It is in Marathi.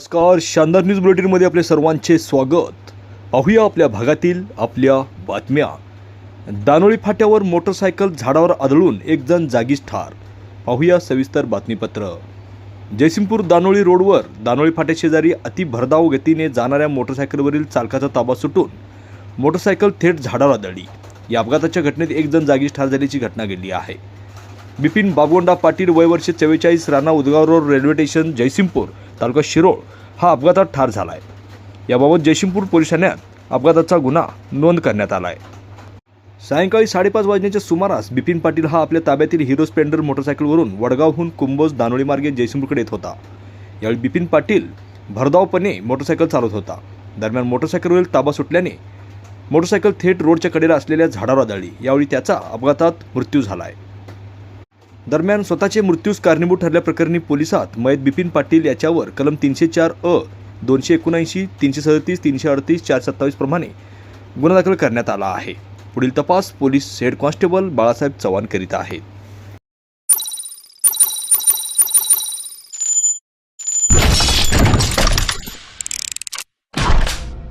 नमस्कार शानदार न्यूज बुलेटिनमध्ये आपले सर्वांचे स्वागत. पाहूया आपल्या भागातील आपल्या बातम्या. दानोळी फाट्यावर मोटरसायकल झाडावर आदळून एक जण जागीच ठार. पाहूया सविस्तर बातमीपत्र. जयसिंगपूर दानोळी रोडवर दानोळी फाट्याशेजारी अति भरधाव गतीने जाणाऱ्या मोटरसायकलवरील चालकाचा ताबा सुटून मोटरसायकल थेट झाडावर आदळली. या अपघाताच्या घटनेत एक जण जागीच ठार झाल्याची घटना घडली आहे. बिपिन बाबगोंडा पाटील वयवर्ष चव्वेचाळीस Rana Udgaon road railway station Jaysingpur तालुका शिरोळ हा अपघातात ठार झाला आहे याबाबत जयसिंगपूर पोलीस ठाण्यात अपघाताचा गुन्हा नोंद करण्यात आला आहे सायंकाळी साडेपाच वाजण्याच्या सुमारास बिपिन पाटील हा आपल्या ताब्यातील हिरो स्प्लेंडर मोटरसायकलवरून वडगावहून कुंभोज दानोळी मार्गे जयसिंगपूरकडे येत होता. यावेळी बिपिन पाटील भरधावपणे मोटरसायकल चालवत होता. दरम्यान मोटरसायकलवरील ताबा सुटल्याने मोटरसायकल थेट रोडच्या कडेला असलेल्या झाडावर आदळली. यावेळी त्याचा अपघातात मृत्यू झाला आहे दरम्यान स्वतःचे मृत्यूस कारणीभूत ठरल्याप्रकरणी पोलिसात मयत बिपिन पाटील याच्यावर कलम तीनशे चार अ दोनशे एकोणऐंशी तीनशे सदतीस तीनशे अडतीस चार सत्तावीस प्रमाणे गुन्हा दाखल करण्यात आला आहे. पुढील तपास police head constable Balasaheb Chavan करीत आहेत.